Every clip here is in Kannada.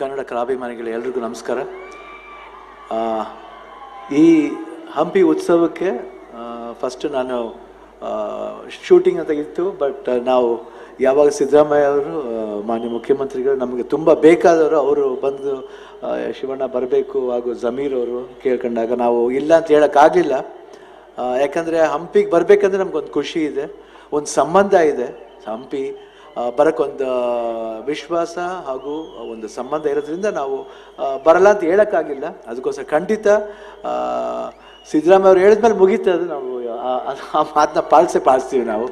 ಕನ್ನಡ ಕಲಾಭಿಮಾನಿಗಳು ಎಲ್ರಿಗೂ ನಮಸ್ಕಾರ. ಈ ಹಂಪಿ ಉತ್ಸವಕ್ಕೆ ಫಸ್ಟ್ ನಾನು ಶೂಟಿಂಗ್ ಅಂತ ಇತ್ತು ಬಟ್ ನಾವು ಯಾವಾಗ ಸಿದ್ದರಾಮಯ್ಯ ಅವರು ಮಾನ್ಯ ಮುಖ್ಯಮಂತ್ರಿಗಳು, ನಮಗೆ ತುಂಬ ಬೇಕಾದವರು ಅವರು ಬಂದು ಶಿವಣ್ಣ ಬರಬೇಕು ಹಾಗೂ ಜಮೀರ್ ಅವರು ಕೇಳ್ಕೊಂಡಾಗ ನಾವು ಇಲ್ಲ ಅಂತ ಹೇಳೋಕ್ಕಾಗಲಿಲ್ಲ ಯಾಕಂದರೆ ಹಂಪಿಗೆ ಬರಬೇಕಂದ್ರೆ ನಮಗೊಂದು ಖುಷಿ ಇದೆ, ಒಂದು ಸಂಬಂಧ ಇದೆ. ಹಂಪಿ ಬರಕ್ಕೊಂದು ವಿಶ್ವಾಸ ಹಾಗೂ ಒಂದು ಸಂಬಂಧ ಇರೋದ್ರಿಂದ ನಾವು ಬರಲ್ಲ ಅಂತ ಹೇಳೋಕ್ಕಾಗಿಲ್ಲ. ಅದಕ್ಕೋಸ್ಕರ ಖಂಡಿತ ಸಿದ್ದರಾಮಯ್ಯ ಅವ್ರು ಹೇಳಿದ್ಮೇಲೆ ಮುಗೀತದೆ ನಾವು, ಆ- ಮಾತನ್ನ ಪಾಲಿಸೇ ಪಾಲಿಸ್ತೀವಿ ನಾವು.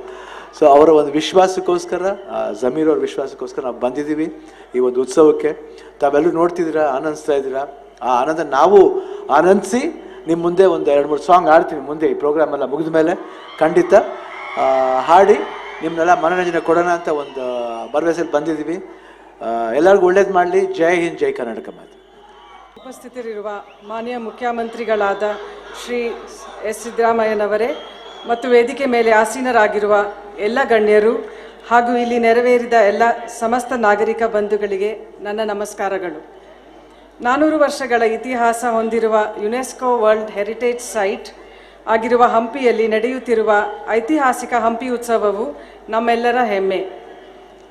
ಸೊ ಅವರ ಒಂದು ವಿಶ್ವಾಸಕ್ಕೋಸ್ಕರ ಜಮೀರ್ ಅವ್ರ ವಿಶ್ವಾಸಕ್ಕೋಸ್ಕರ ನಾವು ಬಂದಿದ್ದೀವಿ ಈ ಒಂದು ಉತ್ಸವಕ್ಕೆ. ತಾವೆಲ್ಲರೂ ನೋಡ್ತಿದ್ದೀರಾ, ಆನಂದಿಸ್ತಾ ಇದ್ದೀರಾ? ಆ ಆನಂದ ನಾವು ಆನಂದಿಸಿ ನಿಮ್ಮ ಮುಂದೆ ಒಂದು ಎರಡು ಮೂರು ಸಾಂಗ್ ಹಾಡ್ತೀವಿ ಮುಂದೆ ಈ ಪ್ರೋಗ್ರಾಮೆಲ್ಲ ಮುಗಿದ ಮೇಲೆ. ಖಂಡಿತ ಹಾಡಿ. ನಿಮ್ಮನ್ನೆಲ್ಲ ಮನೋರಂಜನೆ ಕೊಡೋಣ ಅಂತ ಒಂದು ಭರವಸೆಯಲ್ಲಿ ಬಂದಿದ್ದೀವಿ. ಎಲ್ಲರಿಗೂ ಒಳ್ಳೇದು ಮಾಡಲಿ. ಜೈ ಹಿಂದ್, ಜೈ ಕರ್ನಾಟಕ ಮಾತು. ಉಪಸ್ಥಿತರಿರುವ ಮಾನ್ಯ ಮುಖ್ಯಮಂತ್ರಿಗಳಾದ ಶ್ರೀ ಎಸ್ ಸಿದ್ದರಾಮಯ್ಯನವರೇ ಮತ್ತು ವೇದಿಕೆ ಮೇಲೆ ಆಸೀನರಾಗಿರುವ ಎಲ್ಲ ಗಣ್ಯರು ಹಾಗೂ ಇಲ್ಲಿ ನೆರವೇರಿದ ಎಲ್ಲ ಸಮಸ್ತ ನಾಗರಿಕ ಬಂಧುಗಳಿಗೆ ನನ್ನ ನಮಸ್ಕಾರಗಳು. ನಾನೂರು ವರ್ಷಗಳ ಇತಿಹಾಸ ಹೊಂದಿರುವ ಯುನೆಸ್ಕೋ ವರ್ಲ್ಡ್ ಹೆರಿಟೇಜ್ ಸೈಟ್ ಆಗಿರುವ ಹಂಪಿಯಲ್ಲಿ ನಡೆಯುತ್ತಿರುವ ಐತಿಹಾಸಿಕ ಹಂಪಿ ಉತ್ಸವವು ನಮ್ಮೆಲ್ಲರ ಹೆಮ್ಮೆ.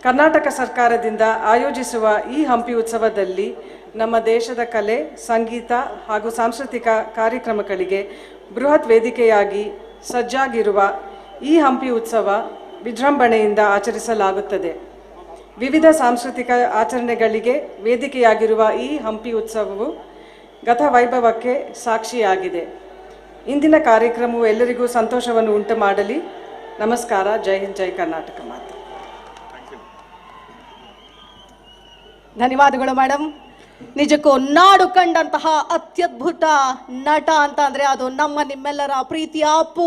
ಕರ್ನಾಟಕ ಸರ್ಕಾರದಿಂದ ಆಯೋಜಿಸುವ ಈ ಹಂಪಿ ಉತ್ಸವದಲ್ಲಿ ನಮ್ಮ ದೇಶದ ಕಲೆ, ಸಂಗೀತ ಹಾಗೂ ಸಾಂಸ್ಕೃತಿಕ ಕಾರ್ಯಕ್ರಮಗಳಿಗೆ ಬೃಹತ್ ವೇದಿಕೆಯಾಗಿ ಸಜ್ಜಾಗಿರುವ ಈ ಹಂಪಿ ಉತ್ಸವ ವಿಜೃಂಭಣೆಯಿಂದ ಆಚರಿಸಲಾಗುತ್ತದೆ. ವಿವಿಧ ಸಾಂಸ್ಕೃತಿಕ ಆಚರಣೆಗಳಿಗೆ ವೇದಿಕೆಯಾಗಿರುವ ಈ ಹಂಪಿ ಉತ್ಸವವು ಗತ ವೈಭವಕ್ಕೆ ಸಾಕ್ಷಿಯಾಗಿದೆ. ಇಂದಿನ ಕಾರ್ಯಕ್ರಮವು ಎಲ್ಲರಿಗೂ ಸಂತೋಷವನ್ನು ಉಂಟು ಮಾಡಲಿ. ನಮಸ್ಕಾರ. ಜೈ ಹಿಂದ್, ಜೈ ಕರ್ನಾಟಕ ಮಾತು. ಧನ್ಯವಾದಗಳು ಮೇಡಮ್ ನಿಜಕ್ಕೂ ನಾಡು ಕಂಡಂತಹ ಅತ್ಯದ್ಭುತ ನಟ ಅಂತ ಅಂದ್ರೆ ಅದು ನಮ್ಮ ನಿಮ್ಮೆಲ್ಲರ ಪ್ರೀತಿಯ ಅಪ್ಪು